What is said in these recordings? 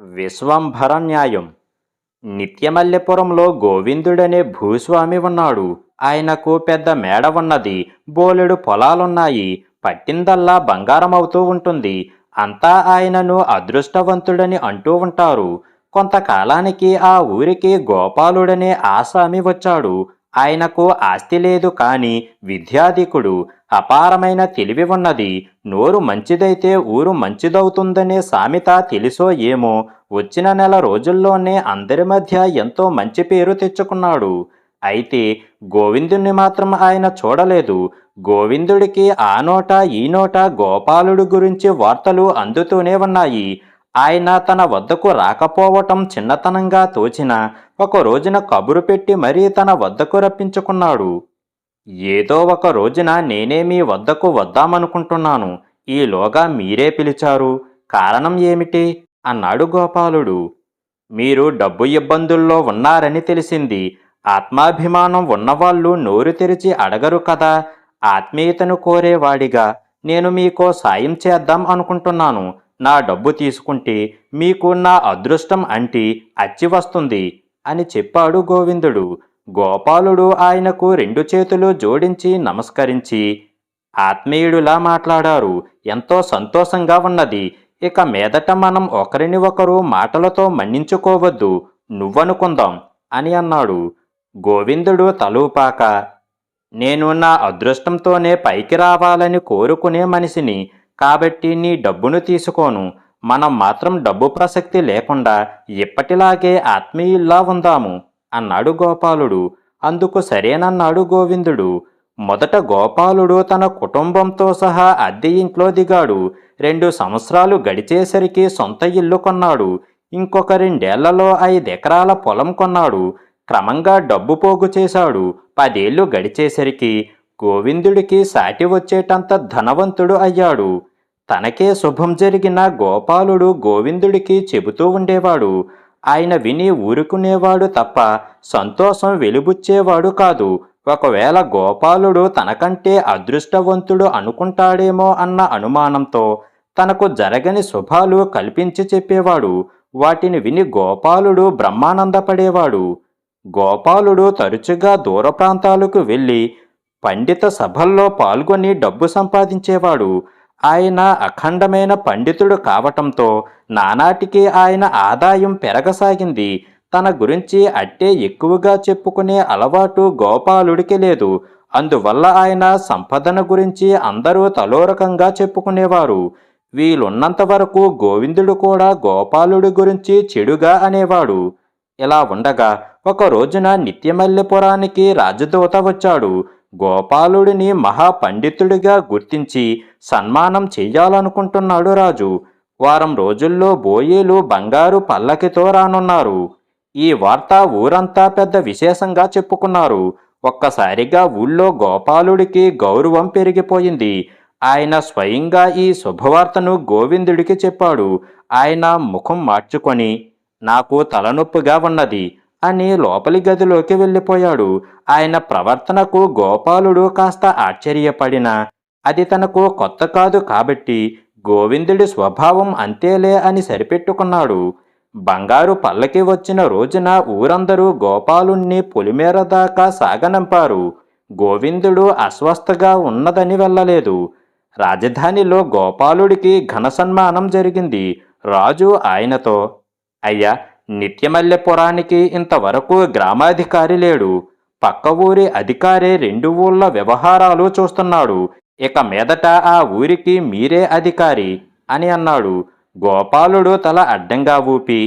విశ్వంభర న్యాయం నిత్యమల్లెపురంలో గోవిందుడనే భూస్వామి ఉన్నాడు. ఆయనకు పెద్ద మేడ ఉన్నది. బోలెడు పొలాలున్నాయి. పట్టిందల్లా బంగారం అవుతూ ఉంటుంది. అంతా ఆయనను అదృష్టవంతుడని అంటూ ఉంటారు. కొంతకాలానికి ఆ ఊరికి గోపాలుడనే ఆసామి వచ్చాడు. ఆయనకు ఆస్తి లేదు కానీ విద్యాధికుడు. అపారమైన తెలివి ఉన్నది. నోరు మంచిదైతే ఊరు మంచిదవుతుందనే సామెత తెలుసో ఏమో. వచ్చిన నెల రోజుల్లోనే అందరి మధ్య ఎంతో మంచి పేరు తెచ్చుకున్నాడు. అయితే గోవిందుణ్ణి మాత్రం ఆయన చూడలేదు. గోవిందుడికి ఆ నోట ఈ నోట గోపాలుడు గురించి వార్తలు అందుతూనే ఉన్నాయి. ఆయన తన వద్దకు రాకపోవటం చిన్నతనంగా తోచిన ఒక రోజున కబురు పెట్టి మరీ తన వద్దకు రప్పించుకున్నాడు. ఏదో ఒక రోజున నేనే మీ వద్దకు వద్దామనుకుంటున్నాను. ఈలోగా మీరే పిలిచారు. కారణం ఏమిటి? అన్నాడు గోపాలుడు. మీరు డబ్బు ఇబ్బందుల్లో ఉన్నారని తెలిసింది. ఆత్మాభిమానం ఉన్నవాళ్ళు నోరు తెరిచి అడగరు కదా. ఆత్మీయతను కోరేవాడిగా. నేను మీకో సాయం చేద్దాం అనుకుంటున్నాను. నా డబ్బు తీసుకుంటే మీకు నా అదృష్టం అంటి అచ్చి వస్తుంది అని చెప్పాడు గోవిందుడు. గోపాలుడు ఆయనకు రెండు చేతులు జోడించి నమస్కరించి ఆత్మీయుడులా మాట్లాడారు. ఎంతో సంతోషంగా ఉన్నది. ఇక మీదట మనం ఒకరిని ఒకరు మాటలతో మన్నించుకోవద్దు. నువ్వనుకుందాం అని అన్నాడు. గోవిందుడు తలూపాక నేను నా అదృష్టంతోనే పైకి రావాలని కోరుకునే మనిషిని కాబట్టి నీ డబ్బును తీసుకోను. మనం మాత్రం డబ్బు ప్రసక్తి లేకుండా ఇప్పటిలాగే ఆత్మీయుల్లా ఉందాము. అన్నాడు గోపాలుడు. అందుకు సరేనన్నాడు గోవిందుడు. మొదట గోపాలుడు తన కుటుంబంతో సహా అద్దె ఇంట్లో దిగాడు. రెండు సంవత్సరాలు గడిచేసరికి సొంత ఇల్లు కొన్నాడు. ఇంకొక రెండేళ్ళలో ఐదెకరాల పొలం కొన్నాడు. క్రమంగా డబ్బు పోగు చేశాడు. పదేళ్ళు గడిచేసరికి గోవిందుడికి సాటి వచ్చేటంత ధనవంతుడు అయ్యాడు. తనకే శుభం జరిగిన గోపాలుడు గోవిందుడికి చెబుతూ ఉండేవాడు. ఆయన విని ఊరుకునేవాడు తప్ప సంతోషం వెలుబుచ్చేవాడు కాదు. ఒకవేళ గోపాలుడు తనకంటే అదృష్టవంతుడు అనుకుంటాడేమో అన్న అనుమానంతో తనకు జరగని శుభాలు కల్పించి చెప్పేవాడు. వాటిని విని గోపాలుడు బ్రహ్మానందపడేవాడు. గోపాలుడు తరచుగా దూర ప్రాంతాలకు వెళ్ళి పండిత సభల్లో పాల్గొని డబ్బు సంపాదించేవాడు. ఆయన అఖండమైన పండితుడు కావటంతో నానాటికి ఆయన ఆదాయం పెరగసాగింది. తన గురించి అట్టే ఎక్కువగా చెప్పుకునే అలవాటు గోపాలుడికి లేదు. అందువల్ల ఆయన సంపదన గురించి అందరూ తలోరకంగా చెప్పుకునేవారు. వీలున్నంత వరకు గోవిందుడు కూడా గోపాలుడి గురించి చెడుగా అనేవాడు. ఇలా ఉండగా ఒక రోజున నిత్యమల్లెపురానికి రాజదూత వచ్చాడు. గోపాలుడిని మహాపండితుడిగా గుర్తించి సన్మానం చేయాలనుకుంటున్నాడు రాజు. వారం రోజుల్లో బోయేలు బంగారు పల్లకితో రానున్నారు ఈ వార్త ఊరంతా పెద్ద విశేషంగా చెప్పుకున్నారు. ఒక్కసారిగా ఊళ్ళో గోపాలుడికి గౌరవం పెరిగిపోయింది. ఆయన స్వయంగా ఈ శుభవార్తను గోవిందుడికి చెప్పాడు. ఆయన ముఖం మార్చుకొని నాకు తలనొప్పిగా ఉన్నది. అని లోపలి గదిలోకి వెళ్ళిపోయాడు. ఆయన ప్రవర్తనకు గోపాలుడు కాస్త ఆశ్చర్యపడినా అది తనకు కొత్త కాదు కాబట్టి గోవిందుడి స్వభావం అంతేలే అని సరిపెట్టుకున్నాడు. బంగారు పల్లకి వచ్చిన రోజున ఊరందరూ గోపాలుణ్ణి పొలిమేర దాకా సాగనంపారు. గోవిందుడు అస్వస్థగా ఉన్నదని వెళ్ళలేదు. రాజధానిలో గోపాలుడికి ఘన సన్మానం జరిగింది. రాజు ఆయనతో అయ్యా నిత్యమల్లెపురానికి ఇంతవరకు గ్రామాధికారి లేడు. పక్క ఊరి అధికారి రెండు ఊళ్ళ వ్యవహారాలు చూస్తున్నాడు. ఇక మీదట ఆ ఊరికి మీరే అధికారి అని అన్నాడు. గోపాలుడు తల అడ్డంగా ఊపి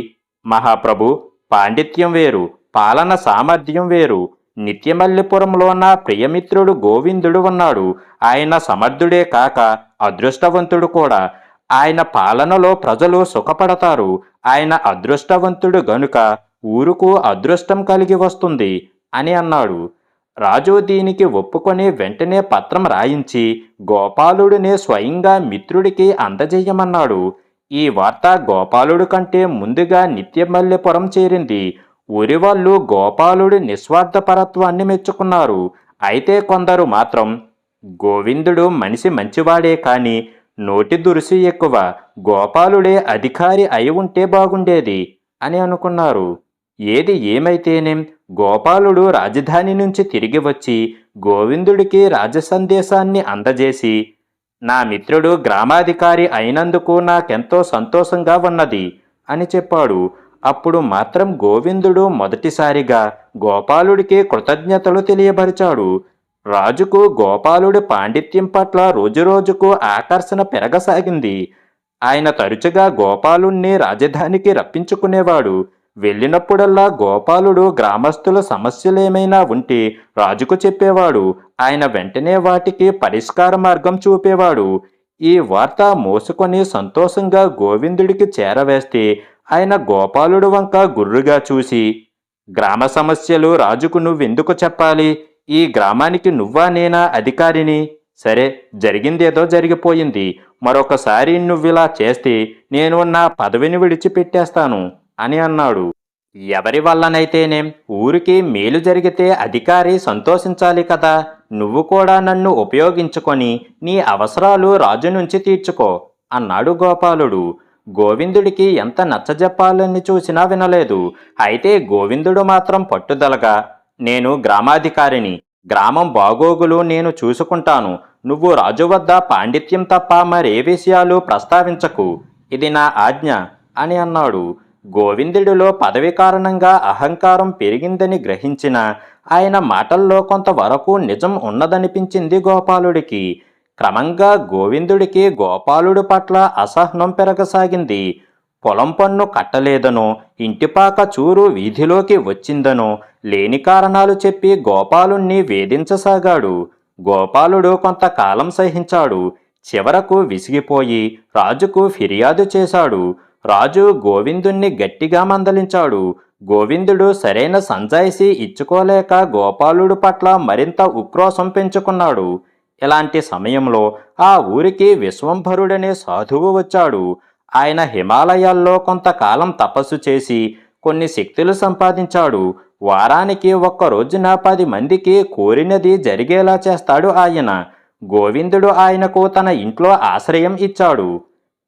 మహాప్రభు పాండిత్యం వేరు పాలన సామర్థ్యం వేరు. నిత్యమల్లిపురంలో నా ప్రియమిత్రుడు గోవిందుడు ఉన్నాడు. ఆయన సమర్థుడే కాక అదృష్టవంతుడు కూడా. ఆయన పాలనలో ప్రజలు సుఖపడతారు. ఆయన అదృష్టవంతుడు గనుక ఊరుకు అదృష్టం కలిగి వస్తుంది అని అన్నాడు. రాజు దీనికి ఒప్పుకొని వెంటనే పత్రం రాయించి గోపాలుడినే స్వయంగా మిత్రుడికి అందజేయమన్నాడు. ఈ వార్త గోపాలుడు కంటే ముందుగా నిత్యమల్లెపురం చేరింది. ఊరి వాళ్ళు గోపాలుడి నిస్వార్థపరత్వాన్ని మెచ్చుకున్నారు. అయితే కొందరు మాత్రం గోవిందుడు మనిషి మంచివాడే కానీ నోటి దురుసు ఎక్కువ గోపాలుడే అధికారి అయి ఉంటే బాగుండేది అని అనుకున్నారు. ఏది ఏమైతేనేం గోపాలుడు రాజధాని నుంచి తిరిగి వచ్చి గోవిందుడికి రాజసందేశాన్ని అందజేసి నా మిత్రుడు గ్రామాధికారి అయినందుకు నాకెంతో సంతోషంగా ఉన్నది అని చెప్పాడు. అప్పుడు మాత్రం గోవిందుడు మొదటిసారిగా గోపాలుడికి కృతజ్ఞతలు తెలియపరిచాడు. రాజుకు గోపాలుడి పాండిత్యం పట్ల రోజురోజుకు ఆకర్షణ పెరగసాగింది. ఆయన తరచుగా గోపాలుణ్ణి రాజధానికి రప్పించుకునేవాడు. వెళ్ళినప్పుడల్లా గోపాలుడు గ్రామస్తుల సమస్యలేమైనా ఉంటే రాజుకు చెప్పేవాడు. ఆయన వెంటనే వాటికి పరిష్కార మార్గం చూపేవాడు. ఈ వార్త మోసుకొని సంతోషంగా గోవిందుడికి చేరవేస్తే ఆయన గోపాలుడు వంక గుర్రుగా చూసి గ్రామ సమస్యలు రాజుకు నువ్వెందుకు చెప్పాలి? ఈ గ్రామానికి నువ్వా నేనా అధికారిని? సరే జరిగిందేదో జరిగిపోయింది. మరొకసారి నువ్విలా చేస్తే నేను నా పదవిని విడిచిపెట్టేస్తాను అని అన్నాడు. ఎవరి వల్లనైతేనేం? ఊరికి మేలు జరిగితే అధికారి సంతోషించాలి కదా. నువ్వు కూడా నన్ను ఉపయోగించుకొని నీ అవసరాలు రాజు నుంచి తీర్చుకో అన్నాడు గోపాలుడు. గోవిందుడికి ఎంత నచ్చజెప్పాలని చూసినా వినలేదు. అయితే గోవిందుడు మాత్రం పట్టుదలగా నేను గ్రామాధికారిని. గ్రామం బాగోగులు నేను చూసుకుంటాను. నువ్వు రాజు వద్ద పాండిత్యం తప్ప మరే విషయాలు ప్రస్తావించకు. ఇది నా ఆజ్ఞ అని అన్నాడు. గోవిందుడిలో పదవి కారణంగా అహంకారం పెరిగిందని గ్రహించిన ఆయన మాటల్లో కొంతవరకు నిజం ఉన్నదనిపించింది గోపాలుడికి. క్రమంగా గోవిందుడికి గోపాలుడి పట్ల అసహనం పెరగసాగింది. పొలం పన్ను కట్టలేదనో ఇంటిపాక చూరు వీధిలోకి వచ్చిందనో లేని కారణాలు చెప్పి గోపాలుణ్ణి వేధించసాగాడు. గోపాలుడు కొంతకాలం సహించాడు. చివరకు విసిగిపోయి రాజుకు ఫిర్యాదు చేశాడు. రాజు గోవిందుణ్ణి గట్టిగా మందలించాడు. గోవిందుడు సరైన సంజాయిషి ఇచ్చుకోలేక గోపాలుడు పట్ల మరింత ఉక్రోషం పెంచుకున్నాడు. ఇలాంటి సమయంలో ఆ ఊరికి విశ్వంభరుడనే సాధువు వచ్చాడు. ఆయన హిమాలయాల్లో కొంతకాలం తపస్సు చేసి కొన్ని శక్తులు సంపాదించాడు. వారానికి ఒక్క రోజున పది మందికి కోరినది జరిగేలా చేస్తాడు ఆయన. గోవిందుడు ఆయనకు తన ఇంట్లో ఆశ్రయం ఇచ్చాడు.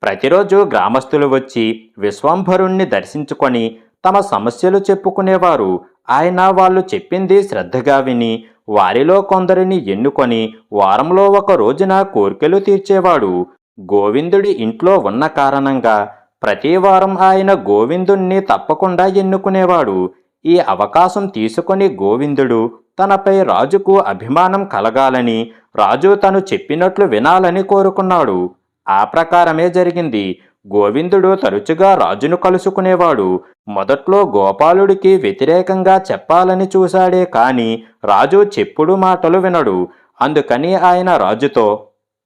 ప్రతిరోజు గ్రామస్తులు వచ్చి విశ్వంభరుణ్ణి దర్శించుకొని తమ సమస్యలు చెప్పుకునేవారు. ఆయన వాళ్ళు చెప్పింది శ్రద్ధగా విని వారిలో కొందరిని ఎన్నుకొని వారంలో ఒక రోజున కోర్కెలు తీర్చేవాడు. గోవిందుడి ఇంట్లో ఉన్న కారణంగా ప్రతి వారం ఆయన గోవిందుణ్ణి తప్పకుండా ఎన్నుకునేవాడు. ఈ అవకాశం తీసుకొని గోవిందుడు తనపై రాజుకు అభిమానం కలగాలని రాజు తను చెప్పినట్లు వినాలని కోరుకున్నాడు. ఆ ప్రకారమే జరిగింది. గోవిందుడు తరచుగా రాజును కలుసుకునేవాడు. మొదట్లో గోపాలుడికి వ్యతిరేకంగా చెప్పాలని చూశాడే కాని రాజు చెప్పుడు మాటలు వినడు. అందుకని ఆయన రాజుతో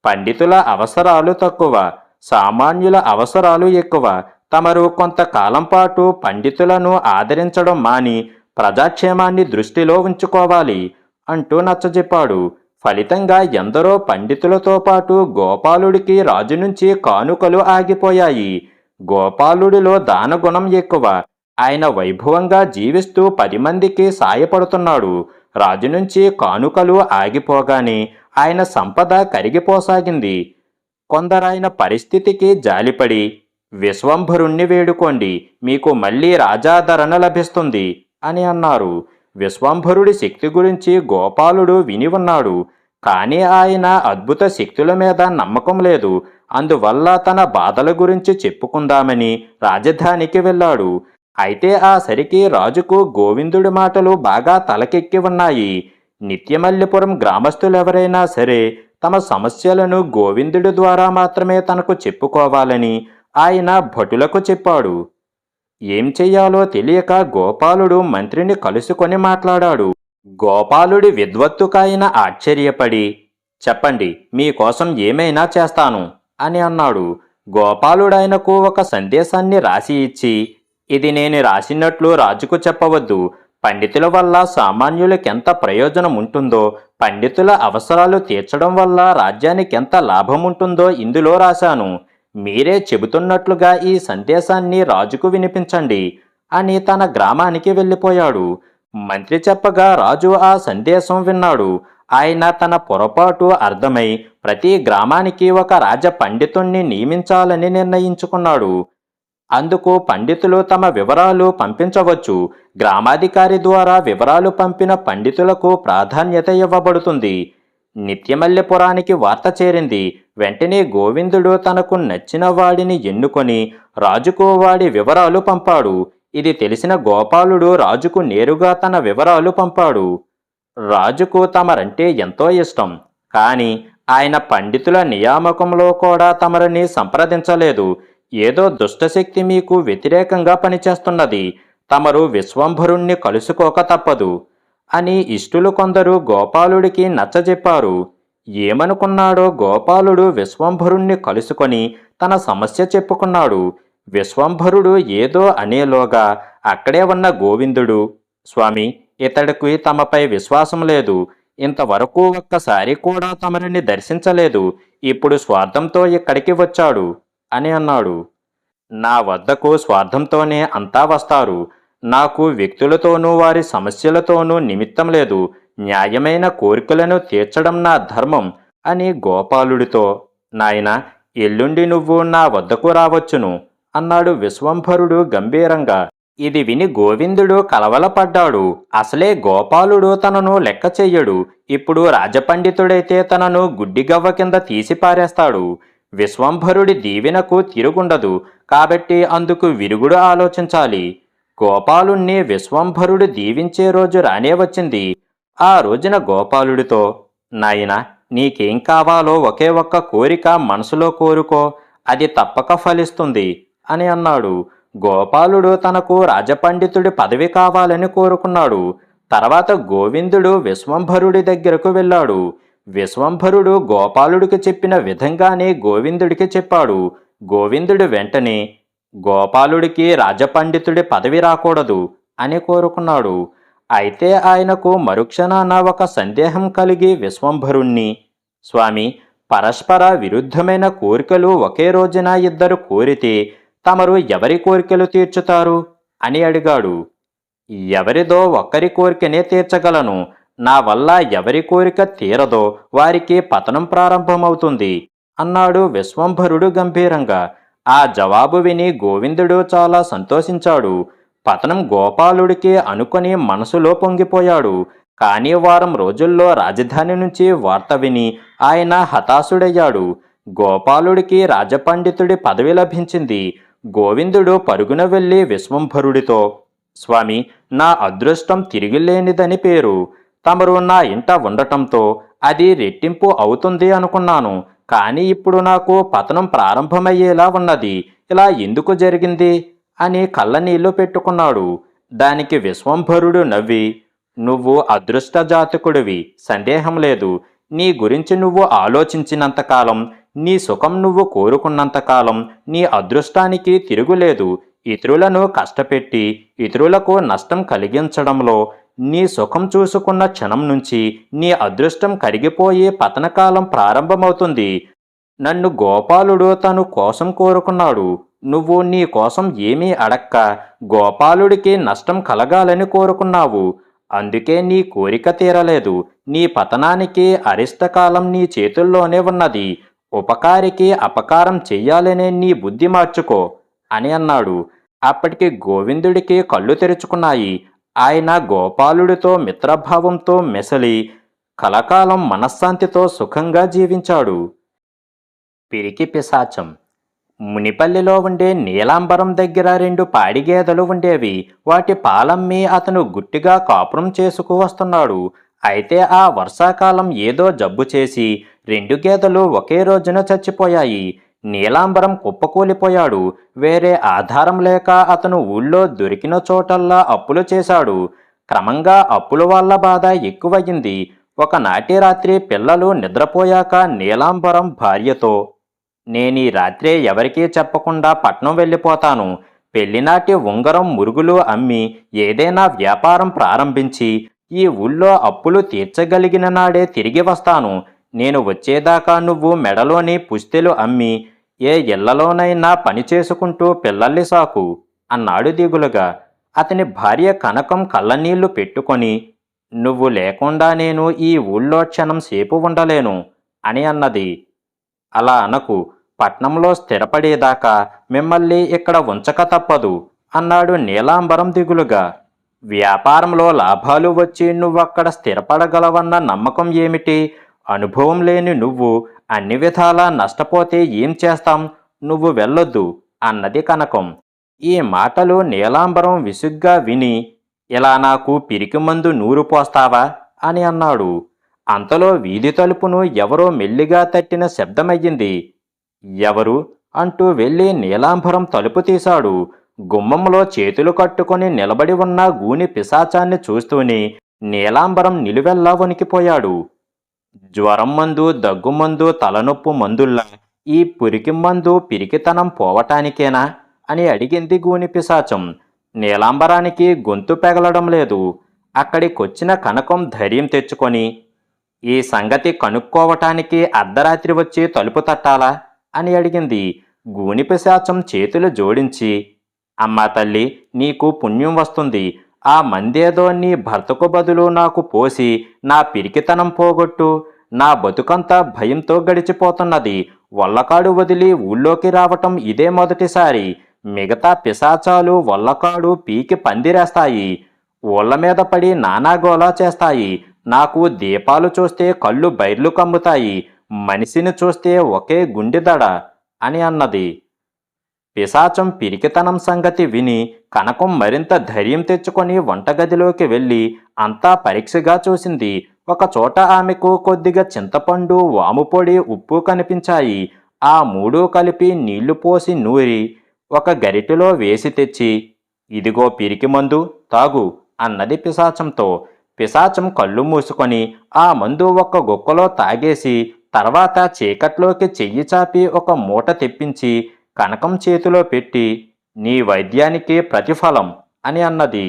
పండితుల అవసరాలు తక్కువ సామాన్యుల అవసరాలు ఎక్కువ. తమరు కొంతకాలం పాటు పండితులను ఆదరించడం మాని ప్రజాక్షేమాన్ని దృష్టిలో ఉంచుకోవాలి అంటూ నచ్చజెప్పాడు. ఫలితంగా ఎందరో పండితులతో పాటు గోపాలుడికి రాజు నుంచి కానుకలు ఆగిపోయాయి. గోపాలుడిలో దానగుణం ఎక్కువ. ఆయన వైభవంగా జీవిస్తూ పది మందికి సాయపడుతున్నాడు. రాజు నుంచి కానుకలు ఆగిపోగానే ఆయన సంపద కరిగిపోసాగింది. కొందరాయన పరిస్థితికి జాలిపడి విశ్వంభరుణ్ణి వేడుకోండి మీకు మళ్ళీ రాజాదరణ లభిస్తుంది అని అన్నారు. విశ్వంభరుడి శక్తి గురించి గోపాలుడు విని ఉన్నాడు. కానీ ఆయన అద్భుత శక్తుల మీద నమ్మకం లేదు. అందువల్ల తన బాధల గురించి చెప్పుకుందామని రాజధానికి వెళ్ళాడు. అయితే ఆ సరికి రాజుకు గోవిందుడి మాటలు బాగా తలకెక్కి ఉన్నాయి. నిత్యమల్లిపురం గ్రామస్తులెవరైనా సరే తమ సమస్యలను గోవిందుడి ద్వారా మాత్రమే తనకు చెప్పుకోవాలని ఆయన భటులకు చెప్పాడు. ఏం చెయ్యాలో తెలియక గోపాలుడు మంత్రిని కలుసుకొని మాట్లాడాడు. గోపాలుడి విద్వత్తుకాయన ఆశ్చర్యపడి చెప్పండి మీకోసం ఏమైనా చేస్తాను అని అన్నాడు. గోపాలుడాయనకు ఒక సందేశాన్ని రాసి ఇచ్చి ఇది నేను రాసినట్లు రాజుకు చెప్పవద్దు పండితుల వల్ల సామాన్యులకెంత ప్రయోజనం ఉంటుందో పండితుల అవసరాలు తీర్చడం వల్ల రాజ్యానికి ఎంత లాభం ఉంటుందో ఇందులో రాశాను. మీరే చెబుతున్నట్లుగా ఈ సందేశాన్ని రాజుకు వినిపించండి అని తన గ్రామానికి వెళ్ళిపోయాడు. మంత్రి చెప్పగా రాజు ఆ సందేశం విన్నాడు. ఆయన తన పొరపాటు అర్థమై ప్రతి గ్రామానికి ఒక రాజ పండితుణ్ణి నియమించాలని నిర్ణయించుకున్నాడు. అందుకు పండితులు తమ వివరాలు పంపించవచ్చు. గ్రామాధికారి ద్వారా వివరాలు పంపిన పండితులకు ప్రాధాన్యత ఇవ్వబడుతుంది. నిత్యమల్లెపురానికి వార్త చేరింది. వెంటనే గోవిందుడు తనకు నచ్చిన వాడిని ఎన్నుకొని రాజుకు వాడి వివరాలు పంపాడు. ఇది తెలిసిన గోపాలుడు రాజుకు నేరుగా తన వివరాలు పంపాడు. రాజుకు తమరంటే ఎంతో ఇష్టం. కానీ ఆయన పండితుల నియామకంలో కూడా తమరిని సంప్రదించలేదు. ఏదో దుష్టశక్తి మీకు వ్యతిరేకంగా పనిచేస్తున్నది. తమరు విశ్వంభరుణ్ణి కలుసుకోక తప్పదు. అని ఇష్టులు కొందరు గోపాలుడికి నచ్చజెప్పారు. ఏమనుకున్నాడో గోపాలుడు విశ్వంభరుణ్ణి కలుసుకొని తన సమస్య చెప్పుకున్నాడు. విశ్వంభరుడు ఏదో అనేలోగా అక్కడే ఉన్న గోవిందుడు స్వామి ఇతడికి తమపై విశ్వాసం లేదు. ఇంతవరకు ఒక్కసారి కూడా తమరిని దర్శించలేదు. ఇప్పుడు స్వార్థంతో ఇక్కడికి వచ్చాడు. అని అన్నాడు. నా వద్దకు స్వార్థంతోనే అంతా వస్తారు. నాకు వ్యక్తులతోనూ వారి సమస్యలతోనూ నిమిత్తం లేదు. న్యాయమైన కోరికలను తీర్చడం నా ధర్మం అని గోపాలుడితో నాయన ఎల్లుండి నువ్వు నా వద్దకు రావచ్చును అన్నాడు విశ్వంభరుడు గంభీరంగా. ఇది విని గోవిందుడు కలవలపడ్డాడు. అసలే గోపాలుడు తనను లెక్క చెయ్యడు. ఇప్పుడు రాజపండితుడైతే తనను గుడ్డిగవ్వ కింద తీసిపారేస్తాడు. విశ్వంభరుడి దీవెనకు తిరుగుండదు. కాబట్టి అందుకు విరుగుడు ఆలోచించాలి. గోపాలుణ్ణి విశ్వంభరుడు దీవించే రోజు రానే వచ్చింది. ఆ రోజున గోపాలుడితో నాయన నీకేం కావాలో ఒకే ఒక్క కోరిక మనసులో కోరుకో. అది తప్పక ఫలిస్తుంది అని అన్నాడు. గోపాలుడు తనకు రాజపండితుడి పదవి కావాలని కోరుకున్నాడు. తర్వాత గోవిందుడు విశ్వంభరుడి దగ్గరకు వెళ్ళాడు. విశ్వంభరుడు గోపాలుడికి చెప్పిన విధంగానే గోవిందుడికి చెప్పాడు. గోవిందుడు వెంటనే గోపాలుడికి రాజపండితుడి పదవి రాకూడదు అని కోరుకున్నాడు. అయితే ఆయనకు మరుక్షణాన ఒక సందేహం కలిగి విశ్వంభరుణ్ణి స్వామి పరస్పర విరుద్ధమైన కోరికలు ఒకే రోజున ఇద్దరు కోరితే తమరు ఎవరి కోరికలు తీర్చుతారు? అని అడిగాడు. ఎవరిదో ఒక్కరి కోరికనే తీర్చగలను. నా వల్ల ఎవరి కోరిక తీరదో వారికి పతనం ప్రారంభమవుతుంది అన్నాడు విశ్వంభరుడు గంభీరంగా. ఆ జవాబు విని గోవిందుడు చాలా సంతోషించాడు. పతనం గోపాలుడికి అనుకొని మనసులో పొంగిపోయాడు. కానీ వారం రోజుల్లో రాజధాని నుంచి వార్త విని ఆయన హతాశుడయ్యాడు. గోపాలుడికి రాజపండితుడి పదవి లభించింది. గోవిందుడు పరుగున వెళ్ళి విశ్వంభరుడితో స్వామి నా అదృష్టం తిరిగిలేనిదని పేరు. తమరు నా ఇంట ఉండటంతో అది రెట్టింపు అవుతుంది అనుకున్నాను. కానీ ఇప్పుడు నాకు పతనం ప్రారంభమయ్యేలా ఉన్నది. ఇలా ఎందుకు జరిగింది? అని కళ్ళనీళ్ళు పెట్టుకున్నాడు. దానికి విశ్వంభరుడు నవ్వి నువ్వు అదృష్ట జాతకుడివి. సందేహం లేదు. నీ గురించి నువ్వు ఆలోచించినంతకాలం నీ సుఖం నువ్వు కోరుకున్నంతకాలం నీ అదృష్టానికి తిరుగులేదు. ఇతరులను కష్టపెట్టి ఇతరులకు నష్టం కలిగించడంలో నీ సుఖం చూసుకున్న క్షణం నుంచి నీ అదృష్టం కరిగిపోయే పతనకాలం ప్రారంభమవుతుంది. నన్ను గోపాలుడు తను కోసం కోరుకున్నాడు. నువ్వు నీ కోసం ఏమీ అడక్క. గోపాలుడికి నష్టం కలగాలని కోరుకున్నావు. అందుకే నీ కోరిక తీరలేదు. నీ పతనానికి అరిష్టకాలం నీ చేతుల్లోనే ఉన్నది. ఉపకారికి అపకారం చెయ్యాలనే నీ బుద్ధి మార్చుకో అని అన్నాడు. అప్పటికి గోవిందుడికి కళ్ళు తెరుచుకున్నాయి. ఆయన గోపాలుడితో మిత్రభావంతో మెసలి కలకాలం మనశ్శాంతితో సుఖంగా జీవించాడు. పిరికి పిశాచం. మునిపల్లిలో ఉండే నీలాంబరం దగ్గర రెండు పాడి గేదెలు ఉండేవి. వాటి పాలమ్మి అతను గుట్టిగా కాపురం చేసుకు వస్తున్నాడు. అయితే ఆ వర్షాకాలం ఏదో జబ్బు చేసి రెండు గేదెలు ఒకే రోజున చచ్చిపోయాయి. నీలాంబరం కుప్పకూలిపోయాడు. వేరే ఆధారం లేక అతను ఊళ్ళో దొరికిన చోటల్లా అప్పులు చేశాడు. క్రమంగా అప్పుల వల్ల బాధ ఎక్కువయ్యింది. ఒకనాటి రాత్రి పిల్లలు నిద్రపోయాక నీలాంబరం భార్యతో నేను ఈ రాత్రే ఎవరికీ చెప్పకుండా పట్నం వెళ్ళిపోతాను. పెళ్ళినాటి ఉంగరం మురుగులు అమ్మి ఏదైనా వ్యాపారం ప్రారంభించి ఈ ఊళ్ళో అప్పులు తీర్చగలిగిన నాడే తిరిగి వస్తాను. నేను వచ్చేదాకా నువ్వు మెడలోని పుస్తెలు అమ్మి ఏ ఇళ్ళలోనైనా పని చేసుకుంటూ పిల్లల్ని సాకు అన్నాడు దిగులుగా. అతని భార్య కనకం కళ్ళనీళ్ళు పెట్టుకొని నువ్వు లేకుండా నేను ఈ ఊళ్ళో క్షణం సేపు ఉండలేను అని అన్నది. అలా అనకు పట్నంలో స్థిరపడేదాకా మిమ్మల్ని ఇక్కడ ఉంచక తప్పదు అన్నాడు నీలాంబరం దిగులుగా. వ్యాపారంలో లాభాలు వచ్చి నువ్వక్కడ స్థిరపడగలవన్న నమ్మకం ఏమిటి? అనుభవం లేని నువ్వు అన్ని విధాలా నష్టపోతే ఏం చేస్తాం? నువ్వు వెళ్ళొద్దు అన్నది కనకం. ఈ మాటలు నీలాంబరం విసుగ్గా విని ఇలా నాకు పిరికి మందు నూరు పోస్తావా? అని అన్నాడు. అంతలో వీధి తలుపును ఎవరో మెల్లిగా తట్టిన శబ్దమయ్యింది. ఎవరు? అంటూ వెళ్ళి నీలాంబరం తలుపు తీశాడు. గుమ్మంలో చేతులు కట్టుకొని నిలబడి ఉన్న గూని పిశాచాన్ని చూస్తూనే నీలాంబరం నిలువెల్లా వణికిపోయాడు. జ్వరం మందు దగ్గుమందు తలనొప్పు మందుల్లా ఈ పురికి మందు పిరికితనం పోవటానికేనా? అని అడిగింది గూని పిశాచం. నీలాంబరానికి గొంతు పెగలడం లేదు. అక్కడికొచ్చిన కనకం ధైర్యం తెచ్చుకొని ఈ సంగతి కనుక్కోవటానికి అర్ధరాత్రి వచ్చి తలుపు తట్టాలా? అని అడిగింది గూని పిశాచం చేతులు జోడించి అమ్మా తల్లి నీకు పుణ్యం వస్తుంది. ఆ మందేదో నీ భర్తకు బదులు నాకు పోసి నా పిరికితనం పోగొట్టు. నా బతుకంతా భయంతో గడిచిపోతున్నది. వల్లకాడు వదిలి ఊళ్ళోకి రావటం ఇదే మొదటిసారి. మిగతా పిశాచాలు వల్లకాడు పీకి పందిరేస్తాయి. ఊళ్ళ మీద పడి నానాగోలా చేస్తాయి. నాకు దీపాలు చూస్తే కళ్ళు బైర్లు కమ్ముతాయి. మనిషిని చూస్తే ఒకే గుండెదడ అని అన్నది. పిశాచం పిరికితనం సంగతి విని కనకం మరింత ధైర్యం తెచ్చుకొని వంటగదిలోకి వెళ్ళి అంతా పరీక్షగా చూసింది. ఒకచోట ఆమెకు కొద్దిగా చింతపండు వాముపొడి ఉప్పు కనిపించాయి. ఆ మూడు కలిపి నీళ్ళు పోసి నూరి ఒక గరిటెలో వేసి తెచ్చి ఇదిగో పిరికి మందు తాగు అన్నది పిశాచంతో. పిశాచం కళ్ళు మూసుకొని ఆ మందు ఒక్క గుక్కలో తాగేసి తర్వాత చీకట్లోకి చెయ్యి చాపి ఒక మూట తెప్పించి కనకం చేతిలో పెట్టి నీ వైద్యానికి ప్రతిఫలం అని అన్నది.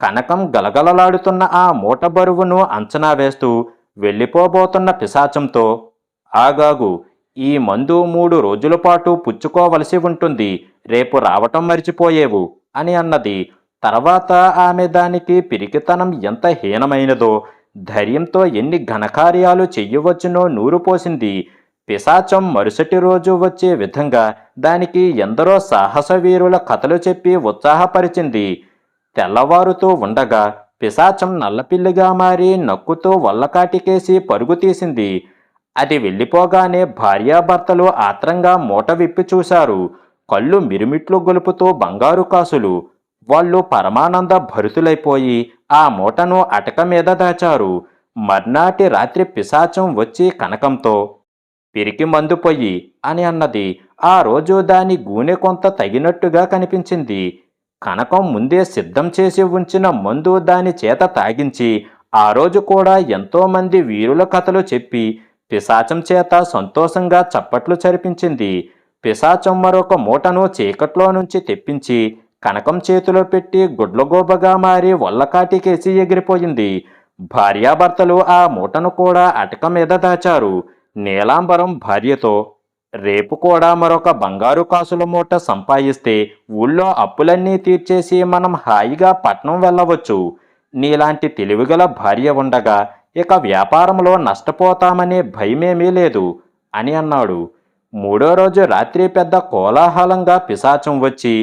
కనకం గలగలలాడుతున్న ఆ మూట బరువును అంచనా వేస్తూ వెళ్ళిపోబోతున్న పిశాచంతో ఆగాగు ఈ మందు మూడు రోజుల పాటు పుచ్చుకోవలసి ఉంటుంది రేపు రావటం మరిచిపోయేవు అని అన్నది. తర్వాత ఆమె దానికి పిరికితనం ఎంత హీనమైనదో ధైర్యంతో ఎన్ని ఘనకార్యాలు చెయ్యవచ్చునో నూరు పోసింది. పిశాచం మరుసటి రోజు వచ్చే విధంగా దానికి ఎందరో సాహస వీరుల కథలు చెప్పి ఉత్సాహపరిచింది. తెల్లవారుతూ ఉండగా పిశాచం నల్లపిల్లిగా మారి నక్కుతూ వల్లకాటికేసి పరుగు తీసింది. అది వెళ్ళిపోగానే భార్యాభర్తలు ఆత్రంగా మూట విప్పి చూశారు. కళ్ళు మిరుమిట్లు గొలుపుతూ బంగారు కాసులు. వాళ్ళు పరమానంద భరుతులైపోయి ఆ మూటను అటక మీద దాచారు. మర్నాటి రాత్రి పిశాచం వచ్చి కనకంతో పిరికి మందు పొయ్యి అని అన్నది. ఆ రోజు దాని గూనె కొంత తగినట్టుగా కనిపించింది. కనకం ముందే సిద్ధం చేసి ఉంచిన మందు దాని చేత తాగించి ఆ రోజు కూడా ఎంతోమంది వీరుల కథలు చెప్పి పిశాచం చేత సంతోషంగా చప్పట్లు చరిపించింది. పిశాచం మరొక మూటను చీకట్లో నుంచి తెప్పించి కనకం చేతిలో పెట్టి గుడ్లగోబగా మారి వల్లకాటికేసి ఎగిరిపోయింది. భార్యాభర్తలు ఆ మూటను కూడా అటక మీద దాచారు. నీలాంబరం భార్యతో రేపు కూడా మరొక బంగారు కాసుల మూట సంపాదిస్తే ఊళ్ళో అప్పులన్నీ తీర్చేసి మనం హాయిగా పట్నం వెళ్ళవచ్చు. నీలాంటి తెలివిగల భార్య ఉండగా ఇక వ్యాపారంలో నష్టపోతామనే భయమేమీ లేదు అని అన్నాడు. మూడో రోజు రాత్రి పెద్ద కోలాహలంగా పిశాచం వచ్చి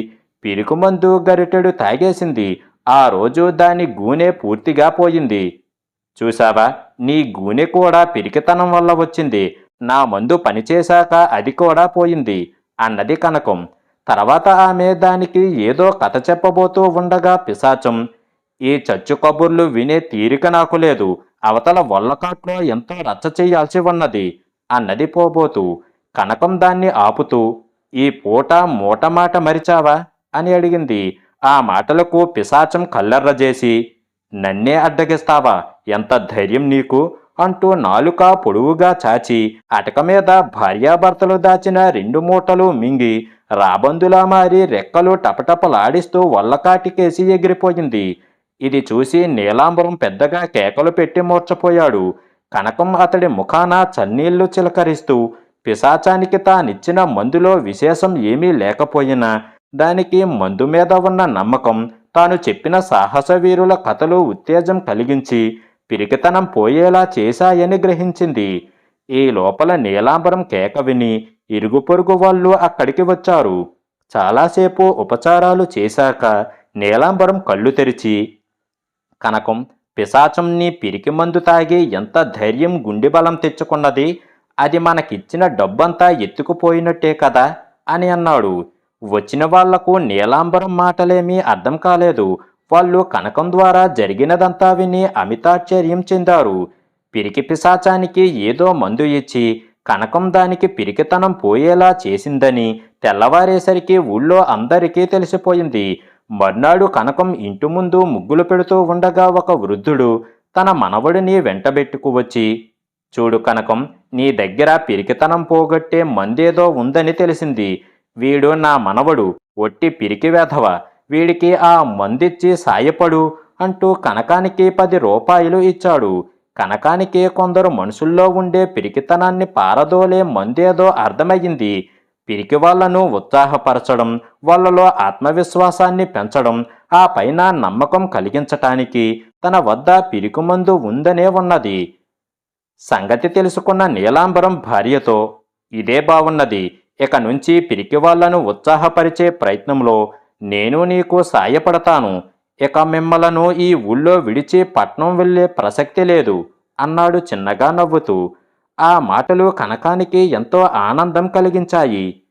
పిరుకుమందు గరిటెడు తాగేసింది. ఆ రోజు దాని గూనె పూర్తిగా పోయింది. చూసావా నీ గూనె కూడా పిరికితనం వల్ల వచ్చింది. నా మందు పనిచేశాక అది కూడా పోయింది అన్నది కనకం. తర్వాత ఆమె దానికి ఏదో కథ చెప్పబోతూ ఉండగా పిశాచం ఈ చచ్చు కబుర్లు వినే తీరిక నాకు లేదు. అవతల వల్లకాట్లో ఎంతో రచ్చ చేయాల్సి ఉన్నది అన్నది పోబోతూ. కనకం దాన్ని ఆపుతూ ఈ పూట మూట మాట మరిచావా? అని అడిగింది. ఆ మాటలకు పిశాచం కల్లర్రజేసి నన్నే అడ్డగిస్తావా? ఎంత ధైర్యం నీకు? అంటూ నాలుక పొడువుగా చాచి అటక మీద భార్యాభర్తలు దాచిన రెండు మూటలు మింగి రాబందులా మారి రెక్కలు టపటపలాడిస్తూ వల్లకాటికేసి ఎగిరిపోయింది. ఇది చూసి నీలాంబరం పెద్దగా కేకలు పెట్టి మూర్చపోయాడు కనకం అతడి ముఖాన చన్నీళ్ళు చిలకరిస్తూ పిశాచానికి తానిచ్చిన మందులో విశేషం ఏమీ లేకపోయినా దానికి మందు మీద ఉన్న నమ్మకం తాను చెప్పిన సాహస వీరుల కథలు ఉత్తేజం కలిగించి పిరికితనం పోయేలా చేశాయని గ్రహించింది. ఈ లోపల నీలాంబరం కేక విని ఇరుగు పొరుగు వాళ్ళు అక్కడికి వచ్చారు. చాలాసేపు ఉపచారాలు చేశాక నీలాంబరం కళ్ళు తెరిచి కనకం పిశాచం నీ పిరికి మందు తాగి ఎంత ధైర్యం గుండె బలం తెచ్చుకున్నది? అది మనకిచ్చిన డబ్బంతా ఎత్తుకుపోయినట్టే కదా? అని అన్నాడు. వచ్చిన వాళ్ళకు నీలాంబరం మాటలేమీ అర్థం కాలేదు. వాళ్ళు కనకం ద్వారా జరిగినదంతా విని అమితాశ్చర్యం చెందారు. పిరికి పిశాచానికి ఏదో మందు ఇచ్చి కనకం దానికి పిరికితనం పోయేలా చేసిందని తెల్లవారేసరికి ఊళ్ళో అందరికీ తెలిసిపోయింది. మర్నాడు కనకం ఇంటి ముందు ముగ్గులు పెడుతూ ఉండగా ఒక వృద్ధుడు తన మనవడిని వెంటబెట్టుకు వచ్చి చూడు కనకం నీ దగ్గర పిరికితనం పోగొట్టే మందేదో ఉందని తెలిసింది. వీడు నా మనవడు ఒట్టి పిరికి వేధవ. వీడికి ఆ మందిచ్చి సాయపడు అంటూ కనకానికి పది రూపాయలు ఇచ్చాడు. కనకానికి కొందరు మనుషుల్లో ఉండే పిరికితనాన్ని పారదోలే మందేదో అర్థమయ్యింది. పిరికి వాళ్ళను ఉత్సాహపరచడం వాళ్ళలో ఆత్మవిశ్వాసాన్ని పెంచడం ఆ పైన నమ్మకం కలిగించటానికి తన వద్ద పిరికిమందు ఉందనే ఉన్నది. సంగతి తెలుసుకున్న నీలాంబరం భార్యతో ఇదే బాగున్నది ఇక నుంచి పిరికి వాళ్ళను ఉత్సాహపరిచే ప్రయత్నంలో నేను నీకు సాయపడతాను. ఇక మిమ్మలను ఈ ఊళ్ళో విడిచి పట్నం వెళ్ళే ప్రసక్తి లేదు అన్నాడు చిన్నగా నవ్వుతూ. ఆ మాటలు కనకానికి ఎంతో ఆనందం కలిగించాయి.